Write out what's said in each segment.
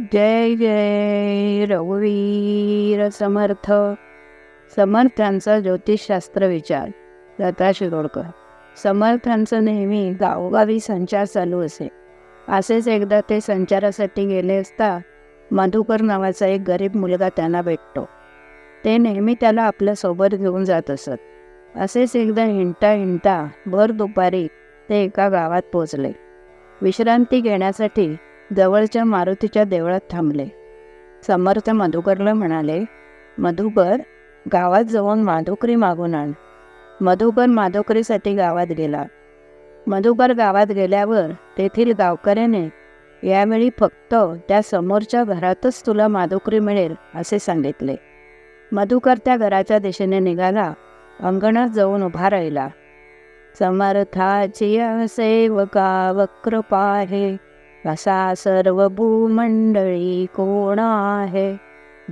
जय जय रघुवीर समर्थ. समर्थांचा ज्योतिषशास्त्र विचार. लता शिरोडकर. समर्थांचं नेहमी गावोगावी संचार चालू असे. असेच एकदा ते संचारासाठी गेले असता मधुकर नावाचा एक गरीब मुलगा त्यांना भेटतो. ते नेहमी त्याला आपल्यासोबत घेऊन जात असत. असेच एकदा हिंडता हिंडता भर दुपारी ते एका गावात पोचले विश्रांती घेण्यासाठी जवळच्या मारुतीच्या देवळात थांबले. समर्थ मधुकरला म्हणाले मधुकर गावात जाऊन माधुकरी मागून आण. मधुकर माधुकरीसाठी गावात गेला. मधुकर गावात गेल्यावर तेथील गावकऱ्याने यावेळी फक्त त्या समोरच्या घरातच तुला माधुकरी मिळेल असे सांगितले. मधुकर त्या घराच्या दिशेने निघाला अंगणात जाऊन उभा राहिला. समर्थाची सेवका वक्र पाहे असा सर्व भूमंडळी कोण आहे?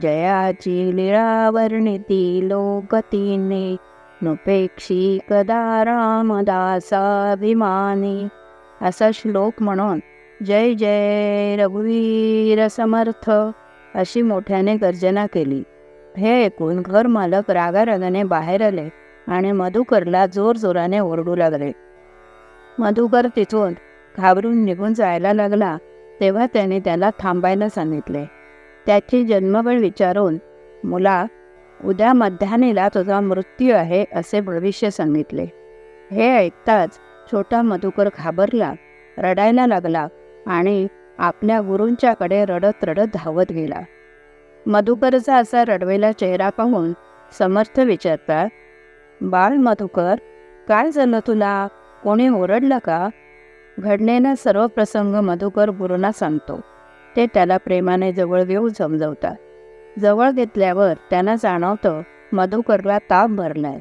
जयाची लीळा वर्णिती लोकतीने नुपेक्षी कदा रामदासाभिमानी. असा श्लोक म्हणून जय जय रघुवीर समर्थ अशी मोठ्याने गर्जना केली. हे ऐकून घर मालक रागारागाने बाहेर आले आणि मधुकरला जोरजोराने ओरडू लागले. मधुकर तिथून घाबरून निघून जायला लागला तेव्हा त्याने त्याला थांबायला सांगितले. त्याची जन्मवेळ विचारून मुला उद्या मध्यानेला तुझा मृत्यू आहे असे भविष्य सांगितले. हे ऐकताच छोटा मधुकर घाबरला रडायला लागला आणि आपल्या गुरूंच्याकडे रडत रडत धावत गेला. मधुकरचा असा रडवेला चेहरा पाहून समर्थ विचारतात बाळ मधुकर काय झालं तुला? कोणी ओरडलं का? घडलेला सर्व प्रसंग मधुकर गुरूंना सांगतो. ते त्याला प्रेमाने जवळ घेऊन समजवतात. जवळ घेतल्यावर त्यांना जाणवतं मधुकरला ताप भरलाय.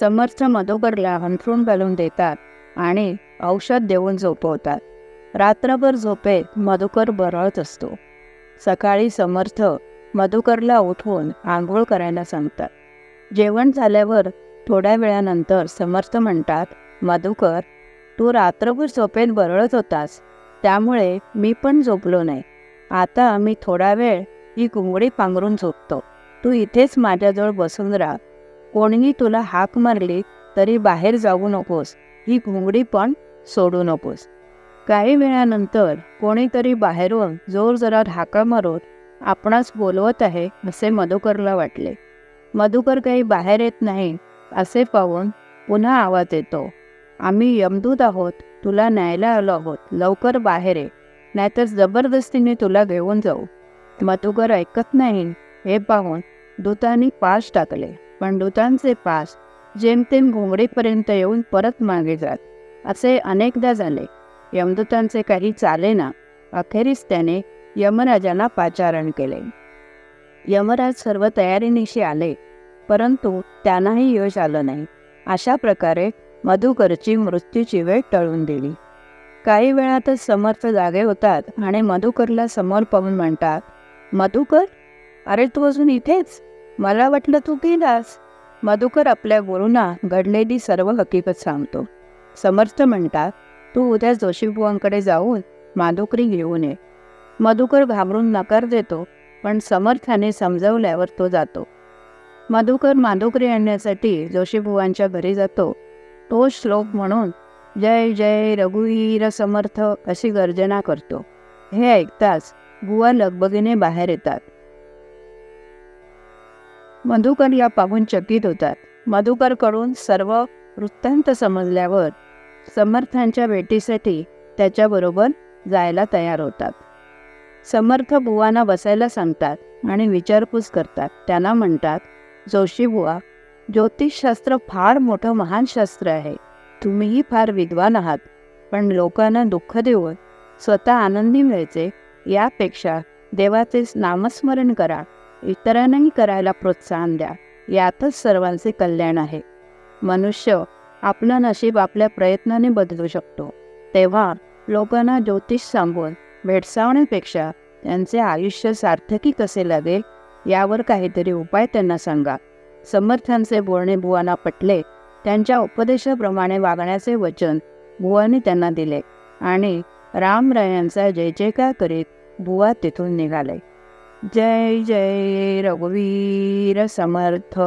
समर्थ मधुकरला हंथरून घालून देतात आणि औषध देऊन झोपवतात. रात्रभर झोपेत मधुकर बरळत असतो. सकाळी समर्थ मधुकरला उठवून आंघोळ करायला सांगतात. जेवण झाल्यावर थोड्या वेळानंतर समर्थ म्हणतात मधुकर तू रात्रभर झोपेत बरळत होतास. त्यामुळे मी पण झोपलो नाही. आता मी थोडा वेळ ही घुंगडी पांघरून झोपतो. तू इथेच माझ्याजवळ बसून राहा. कोणीही तुला हाक मारली तरी बाहेर जाऊ नकोस. ही घुंगडी पण सोडू नकोस. काही वेळानंतर कोणीतरी बाहेरून जोर जरा हाका मारून आपणास बोलवत आहे असे मधुकरला वाटले. मधुकर काही बाहेर येत नाही असे पाहून पुन्हा आवाज येतो. आम्ही यमदूत आहोत तुला न्यायला आलो आहोत लवकर बाहेर ये नाहीतर जबरदस्तीने तुला घेऊन जाऊ. मधुकर ऐकत नाही. हे पाहून दूतांनी पास टाकले पण दूतांचे पास जेमतेम घोंगडीपर्यंत येऊन परत मागे जात. असे अनेकदा झाले. यमदूतांचे काही चालेना अखेरीस त्याने यमराजांना पाचारण केले. यमराज सर्व तयारीनिशी आले परंतु त्यांनाही यश आलं नाही. अशा प्रकारे मधुकरची मृत्यूची वेळ टळून दिली. काही वेळातच समर्थ जागे होतात आणि मधुकरला समोर पाहून म्हणतात मधुकर अरे तू अजून इथेच? मला वाटलं तू गेलास. मधुकर आपल्या गुरुना घडलेली सर्व हकीकत सांगतो. समर्थ म्हणतात तू उद्या जोशीबुवांकडे जाऊन माधुकरी घेऊन ये. मधुकर घाबरून नकार देतो पण समर्थाने समजवल्यावर तो जातो. मधुकर माधुकरी आणण्यासाठी जोशीबुवांच्या घरी जातो. तो श्लोक म्हणून जय जय रघुवीर समर्थ अशी गर्जना करतो. हे ऐकताच बुवा लगबगीने बाहेर येतात. मधुकर या पाहून चकित होतात. मधुकरकडून सर्व वृत्तांत समजल्यावर समर्थांच्या भेटीसाठी त्याच्याबरोबर जायला तयार होतात. समर्थ बुवांना बसायला सांगतात आणि विचारपूस करतात. त्यांना म्हणतात जोशी बुवा ज्योतिषशास्त्र फार मोठं महान शास्त्र आहे. तुम्हीही फार विद्वान आहात. पण लोकांना दुःख देऊन स्वतः आनंदी मिळायचे यापेक्षा देवाचे नामस्मरण करा. इतरांनाही करायला प्रोत्साहन द्या. यातच सर्वांचे कल्याण आहे. मनुष्य आपलं नशीब आपल्या प्रयत्नाने बदलू शकतो. तेव्हा लोकांना ज्योतिष सांगून भेडसावण्यापेक्षा त्यांचे आयुष्य सार्थकी कसे लागेल यावर काहीतरी उपाय त्यांना सांगा. समर्थांचे बोलणे बुवांना पटले. त्यांच्या उपदेशाप्रमाणे वागण्याचे वचन बुवांनी त्यांना दिले आणि रामरायांचा जय जयकार करीत बुवा तिथून निघाले. जय जय रघुवीर समर्थ.